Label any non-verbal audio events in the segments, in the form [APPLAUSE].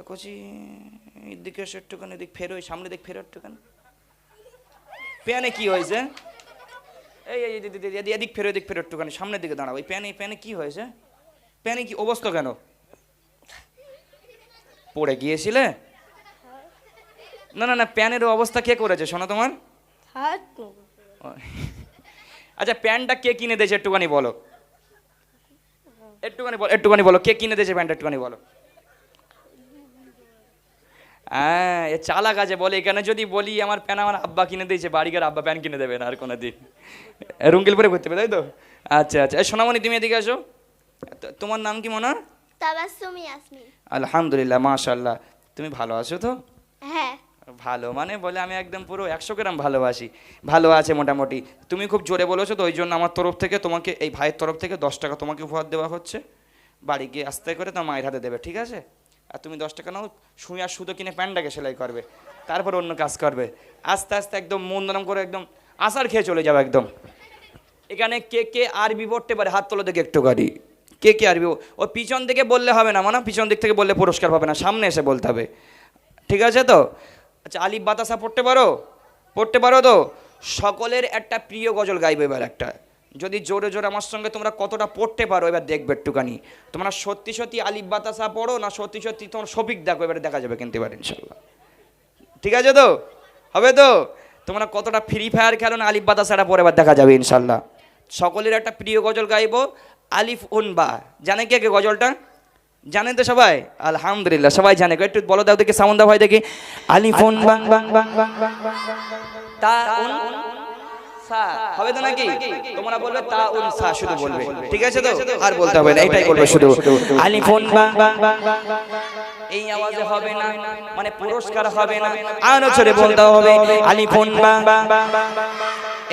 তা কচি এদিকে এসে একটুখানি এদিক ফেরো সামনে দিক ফেরো একটুখানি। প্যানে কি হয়েছে? এই এই এদিক ফেরো এদিক ফেরো একটুখানি সামনের দিকে দাঁড়াও এই প্যানে প্যানে কি হয়েছে? প্যানে কি অবস্থা কেন? পড়ে গিয়েছিলে? না না না প্যানের অবস্থা কে করেছে শোনো তোমার? [LAUGHS] আচ্ছা প্যান্টটা কে কিনে দিয়েছে একটুখানি বলো। একটুখানি বলো একটুখানি বলো কে কিনে দিয়েছে প্যান্টটা একটুখানি বলো। হ্যাঁ এ চালাক আছে বলে এখানে যদি বলি আমার প্যান আমার আব্বা কিনে দিয়েছে বাড়িকার আব্বা প্যান কিনে দেবে না আর কোনো দিন। রুঙ্গিল পরে করতে হবে তাই তো? আচ্ছা আচ্ছা। সোনামণি তুমি এদিকে আসো। তোমার নাম কি মনে? আলহামদুলিল্লাহ মাশাল্লাহ তুমি ভালো আছো তো? হ্যাঁ। ভালো মানে বলে আমি একদম পুরো একশো গ্রাম ভালোবাসি। ভালো আছে মোটামুটি। তুমি খুব জোরে বলেছ তো ওই জন্য আমার তরফ থেকে তোমাকে এই ভাইয়ের তরফ থেকে দশ টাকা তোমাকে উপহার দেওয়া হচ্ছে। বাড়ি গিয়ে আস্তে করে তোমার মায়ের হাতে দেবে ঠিক আছে? আর তুমি দশ টাকা নাও আর সুতো কিনে প্যান্টটাকে সেলাই করবে, তারপর অন্য কাজ করবে। আস্তে আস্তে একদম মন নরম করে একদম আসার খেয়ে চলে যাবে একদম। এখানে কে কে আরবি পড়তে পারে, হাত তোলো দেখে একটু গাড়ি কে কে আরবি ও পিছন থেকে বললে হবে না মানে পিছন দিক থেকে বললে পুরস্কার পাবে না, সামনে এসে বলতে হবে। ঠিক আছে তো? আচ্ছা আলিফ বাতাসা পড়তে পারো? পড়তে পারো তো? সকলের একটা প্রিয় গজল গাইবে এবার একটা। যদি জোরে জোরে আমার সঙ্গে তোমরা কতটা পড়তে পারো এবার দেখবে একটুখানি তোমরা সত্যি সত্যি আলিফ বাতাসা পড়ো না সত্যি সত্যি তোমার সফিক দেখো এবারে দেখা যাবে কিন্তু এবার ইনশাল্লাহ ঠিক আছে তো হবে তো তোমরা কতটা ফ্রি ফায়ার খেলো না আলিফ বাতাসাটা পরে এবার দেখা যাবে ইনশাল্লাহ সকলের একটা প্রিয় গজল গাইবো আলিফ উনবা জানে কে কে গজলটা জানেন তো সবাই আলহামদুলিল্লাহ সবাই জানে একটু বলো দাও দেখি সামন দাও ভাই দেখি আলিফ বাং তা হবে তো নাকি? তোমরা বলবে তা উন সা শুধু বলবে। ঠিক আছে তো? আর বলতে হবে না এটাই বলবে শুধু। আলিফ উন বাং? বাং বাং বাং এই আওয়াজে হবে না মানে পুরস্কার হবে না। আরও ছেড়ে বলতে হবে আলিফ উন বাং? বাং বাং বাং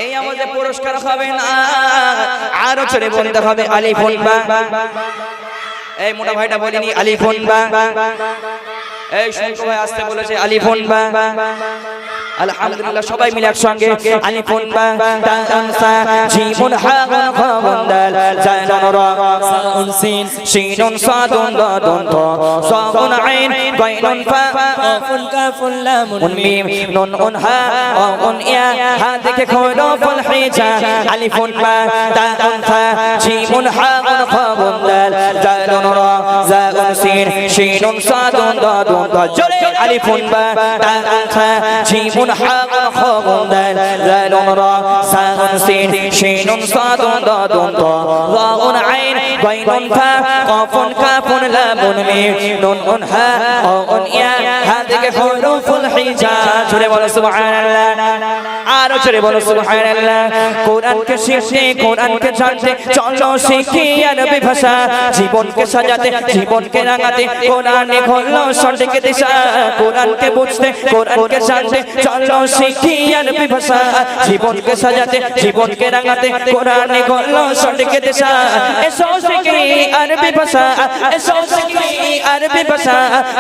এই আওয়াজে পুরস্কার হবে না আরও ছেড়ে বলতে হবে আলিফ উন বাং? বাং বাং এই মোটা ভাইটা বলিনি আলিফুন বা? এই শঙ্কর ভাই আসতে বলেছে আলিফুন বা? আলহামদুলিল্লাহ সবাই মিলে একসঙ্গে আলিফুন বা তানসা জিমুন হাগুন খাবুন দাল জালান রা সাউন সিন শিনুন সাদুন দাদুন ত সাউন আইন গাইনুন ফা কাফুন কাফুন লামুন মিম নুন উন হা উন ইয়া হা দেখে খোলো ফুল হিজা আলিফুন বা তানসা জিমুন হাগুন খাবুন দাল জালান রা সিন শিনুন সাদুন দাদুন ত জোরে আলিফুন বা তানসা জিমুন হাগুন খাবুন দাল জালান রা সাউন সিন শিনুন সাদুন দাদুন ত রাউন আইন গাইনুন ফা, কাফুন কাফুন লামুন মিম নুন উন হা উন হা দেখে হুরুফুল হিজা বলো সুবহানাল্লাহ। আরও জোরে বলো, সুবহানাল্লাহ। কোরআনকে শিখতে, কোরআনকে জানতে, চলো শিখি আরবি ভাষা জীবনকে সাজাতে, জীবনকে রাঙাতে, কোরআনে হলো সঠিক দিশা। কোরআনকে বুঝতে, কোরআনকে জানতে, চলো শিখি আরবি ভাষা জীবনকে সাজাতে, জীবনকে রাঙাতে, কোরআনে সঠিক দিশা। এসো, শিখি আরবি ভাষা এসো, শিখি আরবি ভাষা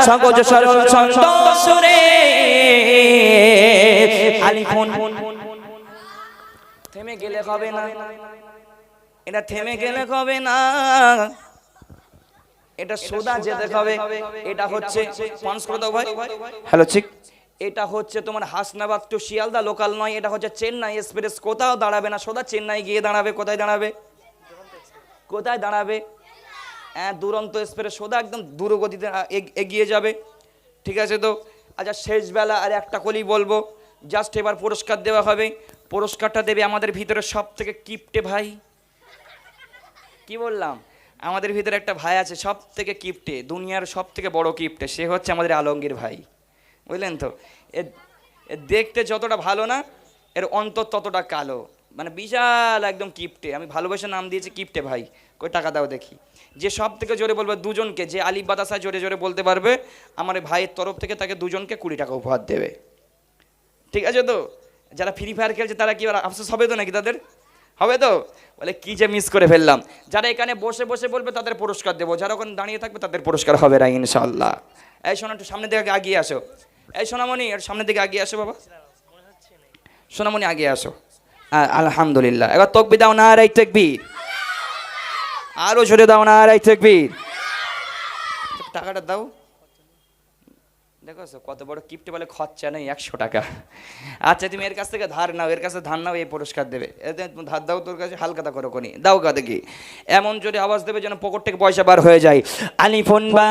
সহজ সরল, ছন্দ সুরে। গেলে হবে না। এটা থেমে গেলে হবে না। এটা সোদা যেতে হবে। এটা হচ্ছে পাঁচ করে দাও ভাই? হ্যালো চিক এটা হচ্ছে তোমার হাসনাবাদ টু শিয়ালদা লোকাল নয়। এটা হচ্ছে চেন্নাই এক্সপ্রেস কোথাও দাঁড়াবে না। সোদা চেন্নাই গিয়ে দাঁড়াবে। কোথায় দাঁড়াবে? কোথায় দাঁড়াবে? হ্যাঁ দুরন্ত এক্সপ্রেস সোদা একদম দ্রুতগতিতে এগ- এগিয়ে যাবে। ঠিক আছে তো? আচ্ছা শেষবেলা আর একটা কলি বলব। জাস্ট এবার পুরস্কার দেওয়া হবে। পুরস্কারটা দেবে আমাদের ভিতরে সব থেকে কিপটে ভাই? কি বললাম? আমাদের ভিতরে একটা ভাই আছে সব থেকে কিপটে, দুনিয়ার সব থেকে বড় কিপটে, সে হচ্ছে আমাদের আলমগীর ভাই। বুঝলেন তো? এ দেখতে যতটা ভালো না, এর অন্তর ততটা কালো। মানে বিশাল একদম কিপটে। আমি ভালোবেসে নাম দিয়েছি কিপটে ভাই। কই, টাকা দাও দেখি। যে সব থেকে জোরে বলবে দুজনকে, যে আলিফ বাতাসা জোরে জোরে বলতে পারবে, আমার ভাইয়ের তরফ থেকে তাকে দুজনকে কুড়ি টাকা উপহার দেবে। ঠিক আছে তো? যারা ফ্রি ফায়ার খেলছে, তারা কি আর আফসোস হবে তো নাকি তাদের? হবে তো? বলে, কি যে মিস করে ফেললাম। যারা এখানে বসে বসে বলবে, তাদের পুরস্কার দেবো। যারা ওখানে দাঁড়িয়ে থাকবে, তাদের পুরস্কার হবে না ইনশাল্লাহ এই শোনা একটু, সামনের দিকে আগিয়ে আসো। এই সোনামণি এর সামনের দিকে আগিয়ে আসো বাবা। সোনামণি আগিয়ে আসো। আলহামদুলিল্লাহ। এবার তকবি দাও না আর এই তকবির। আরও জোরে দাও না আর এই তকবির। টাকাটা দাও। দেখো কত বড় কিপ্টে বলে খরচা নেই একশো টাকা আচ্ছা তুমি এর কাছ থেকে ধার নাও এর কাছে ধার নাও এই পুরস্কার দেবে ধার দাও তোর কাছে হালকাতা করো কোনি দাও কা দেখি এমন জোরে আওয়াজ দেবে যেন পকেট থেকে পয়সা বার হয়ে যায় আলি ফোন বা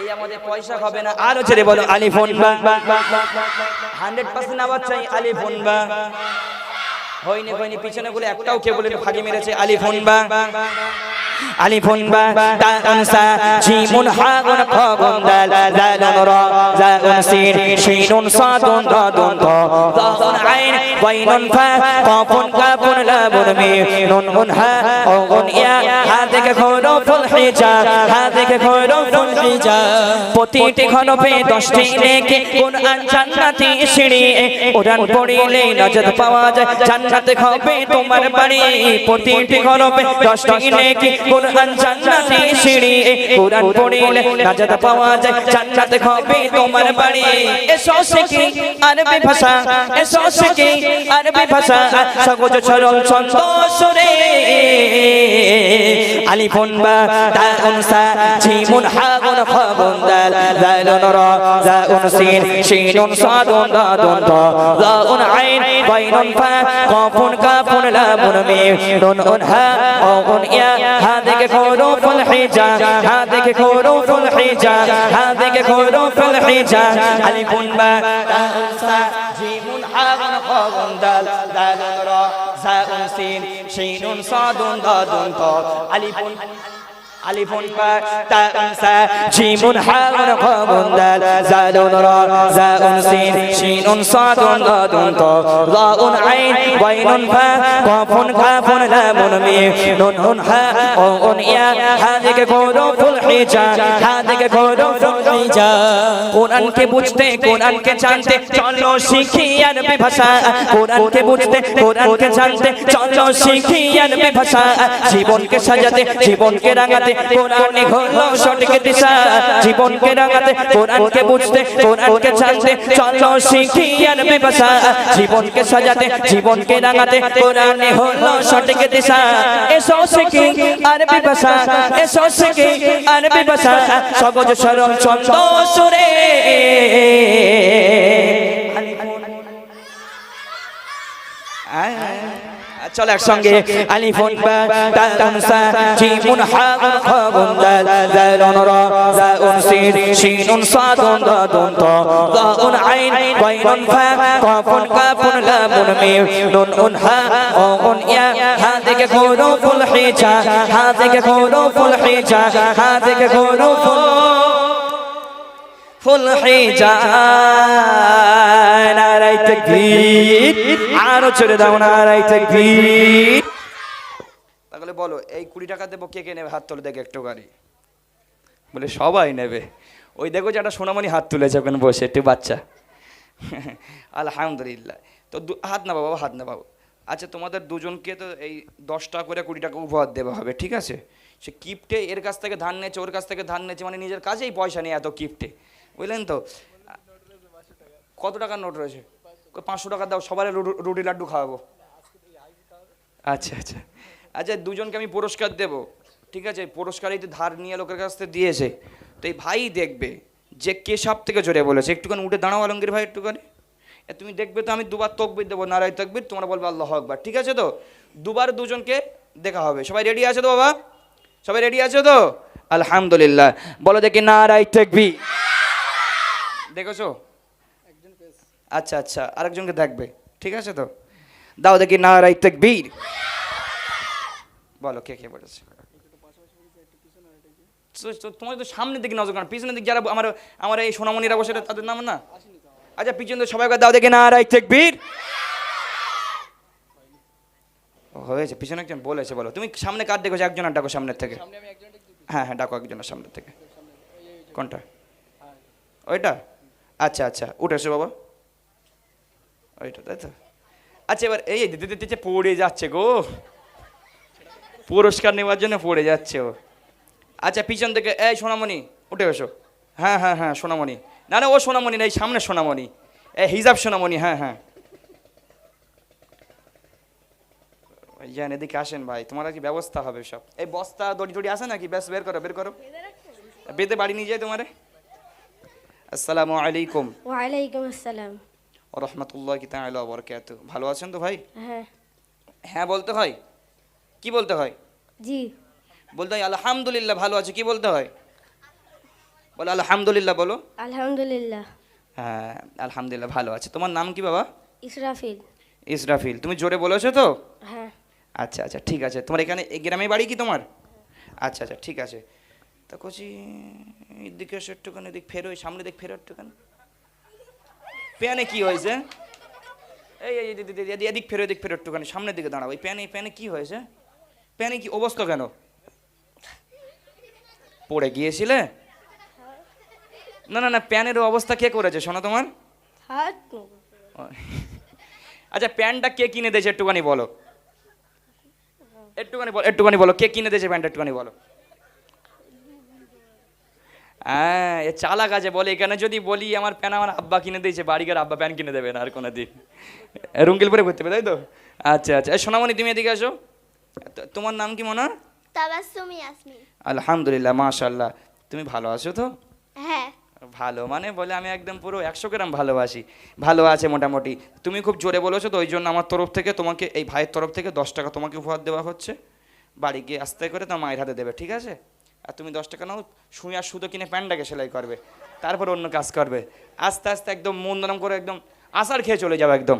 এই আমাদের পয়সা হবে না আরও ছেড়ে বলো আলি ফোন বা হান্ড্রেড পার্সেন্ট আওয়াজ চাই আলি ফোন বা হয়নি হয়নি পিছনে বলে একটাও কে বলে ফাঁকি মেরেছে আলি ফোন বা আলি ফোন বা তা আনসা জিমুন হাগুন খাগুন দাল দালুন রা জাগুন সিন, শিনুন সাদুন দাদুন তা দাদুন আইন, ওয়াইনুন ফা, কাফুন কাফুন লাবুন মি, নুন নুন হা ওগুন ইয়া, হা থেকে খুরুফুল হিজা, হা থেকে খুরুফুল হিজা। প্রতিটি ঘনপে দশটি নেকি কোরআন জান্নাতি সিঁড়ি কোরআন পড়িলে নজর পাওয়া যায়, জান্নাতে হবে তোমার বাড়ি। প্রতিটি ঘনপে দশটি নেকি কোরআন জান্নাতি সিঁড়ি? কোরআন পড়িলে নাজাত পাওয়া যায়। জান্নাত হবে তোমার বাড়ি। এসো শিখি আরবি ভাষা। এসো শিখি আরবি ভাষা। সহজ সরল ছন্দ সুরে আলিফুন বা তাউন সা জিমুন হাগুন খাগুন দাল, দালুন, রা জাউন সিন, শিনুন, সাদুন, দাদুন তা জাউন আইন, বাইনুন, ফা, কাফুন কাফুন লামুন মিম, নুন, উন, হা আউন ইয়া, হাদিকে খুরুফুল হিজা, হাদিকে খুরুফুল হিজা, হাদিকে খুরুফুল হিজা আলিফুন বা তাউন সা জিমুন হাগুন খাগুন দাল, দালুন, রা জাউন সিন শিনুন সাদুন দাদুন তা আলিফুন আলিফুন বা তাউন সা জিমুন হাগুন খাগুন দাল জালুন রা জাউন সিন শিনুন সাদুন দাদুন তা রাউন আইন ওয়াইনুন ফা কাফুন কাফুন লামুন মিম নুন নুন হা ইয়া হাদিকে হিজা হাদিকে হিজা কোরআনকে বুঝতে কোরআনকে জানতে চলো শিখি আরবি ভাষা কোরআনকে বুঝতে কোরআনকে জানতে চলো শিখি আরবি ভাষা জীবনকে সাজাতে জীবনকে রাঙাতে কোরআনে হলো সঠিক দিশা, জীবনকে রাঙাতে, কোরআনকে বুঝতে, কোরআনকে জানতে, চলো শিখি আরবি ভাষা জীবনকে সাজাতে, জীবনকে রাঙাতে, কোরআনে হলো সঠিক দিশা। এসো শিখি আরবি ভাষা এসো শিখি আরবি ভাষা সহজ সরল ছন্দ সুরে। চল একসঙ্গে। আলিফুন বা তাউন সা জিমুন হাগুন খাগুন দাল দালুন রা জাউন সিন শিনুন সাদুন দাদুন তা দাউন আইন ওয়াইনুন ফা, কাফুন কাফুন লামুন মিম নুন উন হা ওউন ইয়া হিজা হাদিকে খুরুফুল হিজা নারাই তাকবীর। আরও ছেড়ে দাও নারাই তাকবীর তাহলে বলো, এই কুড়ি টাকা দেবো, কে কে নেবে? হাত তুলে দেখে একটু গাড়ি। বলে, সবাই নেবে। ওই দেখো যে একটা সোনামণি হাত তুলেছে ওখানে বসে, একটু বাচ্চা। আলহামদুলিল্লাহ। তো হাত না বাবা, হাত না বাবা। আচ্ছা তোমাদের দুজনকে তো এই দশ টাকা করে কুড়ি টাকা উপহার দেওয়া হবে, ঠিক আছে? সে কিপ্টে এর কাছ থেকে ধান নেছে ওর কাছ থেকে ধান নেছে মানে নিজের কাছেই পয়সা নেই এত কিপ্টে। বুঝলেন তো? কত টাকার নোট রয়েছে? পাঁচশো টাকা দাও সবার রুটি লাড্ডু খাওয়াবো। আচ্ছা আচ্ছা। আচ্ছা দুজনকে আমি পুরস্কার দেব। ঠিক আছে পুরস্কার এই যে ধার নিয়ে লোকের কাছ থেকে দিয়েছে। তো এই ভাই দেখবে যে কে সব থেকে জোরে বলেছে। একটুখানি উঠে দাঁড়াও আলমগীর ভাই একটুখানি। তুমি দেখবে তো আমি দুবার তকবির দেবো নারাই তকবির তোমরা বলবে আল্লাহ আকবার। ঠিক আছে তো? দুবার দুজনকে দেখা হবে। সবাই রেডি আছে তো বাবা? সবাই রেডি আছে তো? আলহামদুলিল্লাহ। বলো দেখি নারাই তকবি। দেখেছ? আচ্ছা আচ্ছা আরেকজনকে দেখবে ঠিক আছে তো? দাও দেখি নারাই তকবীর। বলো কে কে বলেছে? তো- তো- তোমার তো সামনের দিকে নজর কারণ পিছনের দিকে যারা আমার আমার এই সোনামণিরা বসে তাদের নাম না? আচ্ছা পিছন দিকে সবাই দাও দেখি নারাই তকবীর। ও, হয়েছে পিছনে একজন বলেছে বলো। তুমি সামনে কার দেখো একজন আর ডাকো সামনের থেকে। হ্যাঁ হ্যাঁ ডাকো একজনের সামনের থেকে। কোনটা? ওইটা? আচ্ছা আচ্ছা উঠে এসো বাবা। ওইটা, তাই তো? আচ্ছা এবার এই দিতে দিতে পড়ে যাচ্ছে গো। পুরস্কার নেওয়ার জন্য পড়ে যাচ্ছে ও। আচ্ছা পিছন থেকে, এই সোনামণি, উঠে এসো হ্যাঁ হ্যাঁ হ্যাঁ সোনামণি। না না, ও সোনামণি না, এই সামনে সোনামণি। এই হিজাব সোনামণি হ্যাঁ হ্যাঁ। জান, এদিকে আসেন ভাই, তোমার কি ব্যবস্থা হবে সব। এই বস্তা, দড়ি টড়ি আছে নাকি? ব্যাস, বের করো বের করো। বেঁধে বাড়ি নিয়ে যায় তোমারে। আসসালামু আলাইকুম। ওয়ালাইকুম আসসালাম। রহমতুল্লাহ কি তাহলে বরকাত ভালো আছেন তো ভাই? হ্যাঁ। হ্যাঁ বলতে হয়? কি বলতে হয়? জি। বলতে হয় আলহামদুলিল্লাহ ভালো আছে কি বলতে হয়? বলো আলহামদুলিল্লাহ বলো। আলহামদুলিল্লাহ। হ্যাঁ আলহামদুলিল্লাহ ভালো আছে। তোমার নাম কি বাবা? ইসরাফিল। ইসরাফিল। তুমি জোরে বলেছ তো? হ্যাঁ। আচ্ছা আচ্ছা ঠিক আছে। তোমার এখানে গ্রামে বাড়ি কি তোমার? আচ্ছা আচ্ছা ঠিক আছে। তা কচি এদিকে একটুখানি এদিক ফেরো সামনে দিক ফেরো একটুখানি। প্যানে কি হয়েছে? এই এই এদিক- ফেরো এদিক ফেরো একটুখানি সামনের দিকে দাঁড়াও। এই প্যানে প্যানে কি হয়েছে? প্যানে কি অবস্থা কেন? পড়ে গিয়েছিলে? না না না প্যানের অবস্থা কে করেছে শোনো তোমার? [LAUGHS] আচ্ছা প্যান্টটা কে কিনে দিয়েছে একটুখানি বলো। একটুখানি বলো একটুখানি বলো কে কিনে দিয়েছে প্যান্টটা একটুখানি বলো। হ্যাঁ এ চালাক আছে বলে এখানে যদি বলি আমার প্যান আমার আব্বা কিনে দিয়েছে বাড়িকার আব্বা প্যান কিনে দেবে না আর কোনো দিন। রুঙ্গিল পরে করতে হবে তাই তো? আচ্ছা আচ্ছা। সোনামণি তুমি এদিকে আসো। তোমার নাম কি মনে? আলহামদুলিল্লাহ মাশাল্লাহ তুমি ভালো আছো তো? হ্যাঁ। ভালো মানে বলে আমি একদম পুরো একশো গ্রাম ভালোবাসি। ভালো আছে মোটামুটি। তুমি খুব জোরে বলেছ তো ওই জন্য আমার তরফ থেকে তোমাকে এই ভাইয়ের তরফ থেকে দশ টাকা তোমাকে উপহার দেওয়া হচ্ছে। বাড়ি গিয়ে আস্তে করে তোমার মায়ের হাতে দেবে ঠিক আছে? আর তুমি দশ টাকা নাও, শুঁয়া সুতো কিনে প্যান্টটাকে সেলাই করবে। তারপর অন্য কাজ করবে। আস্তে আস্তে একদম মন নরম করে একদম আসার খেয়ে চলে যাবে একদম।